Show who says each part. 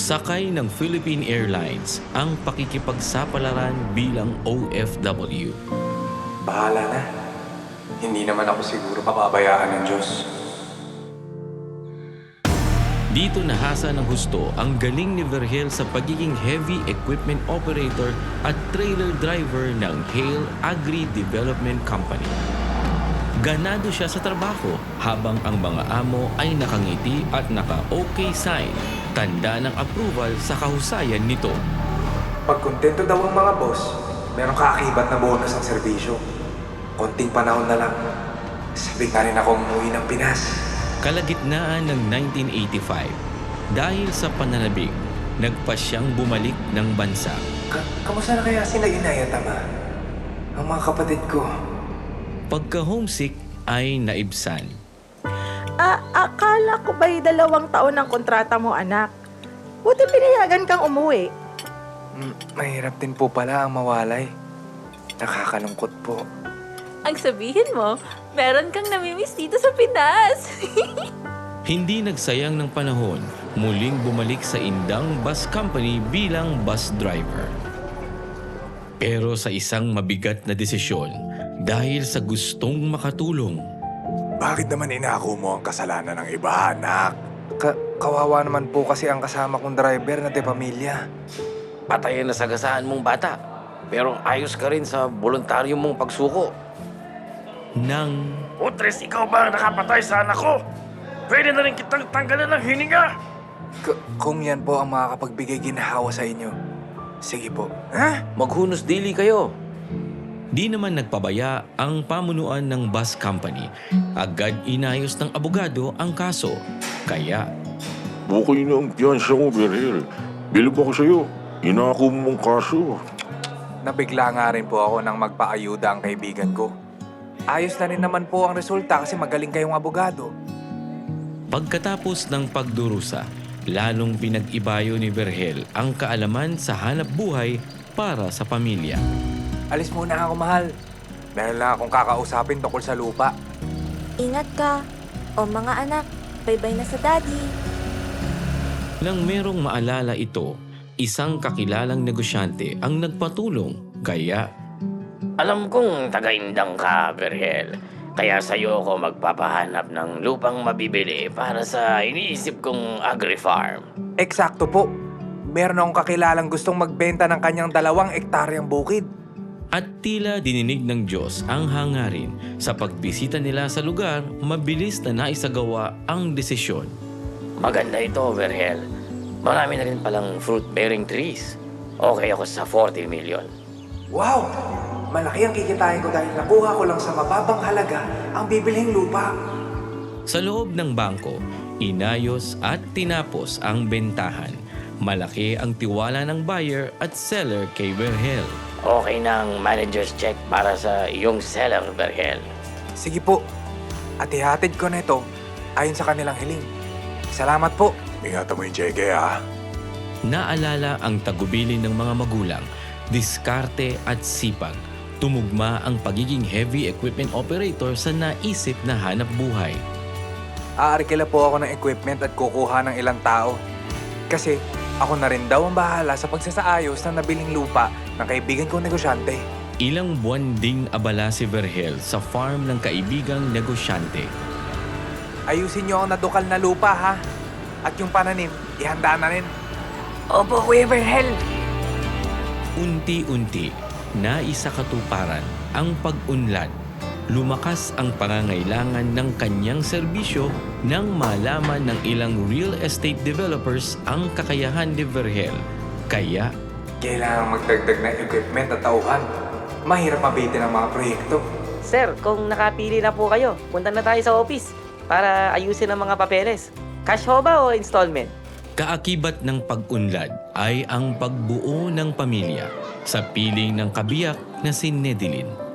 Speaker 1: sakay ng Philippine Airlines ang pakikipagsapalaran bilang OFW.
Speaker 2: Bahala na. Hindi naman ako siguro papabayaan ng Diyos.
Speaker 1: Dito nahasa ng husto ang galing ni Vergel sa pagiging heavy equipment operator at trailer driver ng Hale Agri Development Company. Ganado siya sa trabaho habang ang mga amo ay nakangiti at naka-okay sign, tanda ng approval sa kahusayan nito.
Speaker 2: Pag kontento daw ang mga boss, meron kaakibat na bonus ang serbisyo. Konting panahon na lang. Sabi nga rin ako umuwi ng Pinas.
Speaker 1: Kalagitnaan ng 1985, dahil sa pananabik, nagpa siyang bumalik ng bansa.
Speaker 2: Ka kamusta na kaya sila inay at ama? Ang mga kapatid ko.
Speaker 1: Pagka-homesick ay naibsan.
Speaker 3: Ah, akala ko ba'y dalawang taon ang kontrata mo, anak? Buti pinayagan kang umuwi.
Speaker 2: Mm, mahirap din po pala ang mawalay. Nakakalungkot po.
Speaker 4: Ang sabihin mo, meron kang namimiss dito sa Pinas.
Speaker 1: Hindi nagsayang ng panahon, muling bumalik sa Indang Bus Company bilang bus driver. Pero sa isang mabigat na desisyon, dahil sa gustong makatulong,
Speaker 5: Bakit naman inako mo ang kasalanan ng iba, anak?
Speaker 2: Ka kawawa naman po kasi ang kasama kong driver na de pamilya.
Speaker 6: Patayin na sagasaan mong bata. Pero ayos ka rin sa voluntaryo mong pagsuko.
Speaker 1: nang
Speaker 7: Utres, ikaw ba ang nakapatay sa anak ko? Pwede na rin kitang tanggalan ng hininga.
Speaker 2: K kung yan po ang makakapagbigay ginhawa sa inyo. Sige po. Ha?
Speaker 6: Maghunos dili kayo.
Speaker 1: Di naman nagpabaya ang pamunuan ng bus company. Agad inayos ng abogado ang kaso. Kaya
Speaker 8: Bukay na ang piyansa mo, Berhel. Bilib ako sa'yo. Inako mo mong kaso.
Speaker 2: Nabigla nga rin po ako nang magpaayuda ang kaibigan ko. Ayos na rin naman po ang resulta kasi magaling kayong abogado.
Speaker 1: Pagkatapos ng pagdurusa, lalong pinag-ibayo ni Vergel ang kaalaman sa hanap buhay para sa pamilya.
Speaker 2: Alis muna ako, mahal. Meron lang akong kakausapin tungkol sa lupa.
Speaker 4: Ingat ka. O mga anak, bye-bye na sa daddy.
Speaker 1: Nang merong maalala ito, isang kakilalang negosyante ang nagpatulong kaya
Speaker 6: Alam kong taga-indang ka, Berhel. Kaya sa'yo ako magpapahanap ng lupang mabibili para sa iniisip kong agri-farm.
Speaker 2: Eksakto po. Meron akong kakilalang gustong magbenta ng kanyang dalawang ektaryang bukid.
Speaker 1: At tila dininig ng Diyos ang hangarin sa pagbisita nila sa lugar, mabilis na naisagawa ang desisyon.
Speaker 6: Maganda ito, Berhel. Marami na rin palang fruit-bearing trees. Okay ako sa 40 million.
Speaker 2: Wow! Malaki ang kikitain ko dahil nakuha ko lang sa mababang halaga ang bibilhing lupa.
Speaker 1: Sa loob ng bangko, inayos at tinapos ang bentahan. Malaki ang tiwala ng buyer at seller kay Verhel.
Speaker 6: Okay na ang manager's check para sa iyong seller, Berhel.
Speaker 2: Sige po. At ihatid ko na ito ayon sa kanilang hiling. Salamat po.
Speaker 5: Ingatan mo yung cheque, ha?
Speaker 1: Naalala ang tagubilin ng mga magulang, diskarte at sipag. Tumugma ang pagiging heavy equipment operator sa naisip na hanap buhay.
Speaker 2: Aarkila po ako ng equipment at kukuha ng ilang tao. Kasi ako na rin daw ang bahala sa pagsasaayos ng nabiling lupa ng kaibigan kong negosyante.
Speaker 1: Ilang buwan ding abala si Verhel sa farm ng kaibigang negosyante.
Speaker 2: Ayusin niyo ang nadukal na lupa ha. At yung pananim, ihanda na rin.
Speaker 6: Opo, Kuya Berhel.
Speaker 1: Unti-unti, naisakatuparan ang pag-unlad. Lumakas ang pangangailangan ng kanyang serbisyo nang malaman ng ilang real estate developers ang kakayahan ni Verhel. Kaya
Speaker 2: Kailangan magdagdag ng equipment at tauhan. Mahirap mabitin ang mga proyekto.
Speaker 9: Sir, kung nakapili na po kayo, punta na tayo sa office para ayusin ang mga papeles. Cash ho ba o installment?
Speaker 1: kaakibat ng pag-unlad ay ang pagbuo ng pamilya sa piling ng kabiyak na si Nedilin.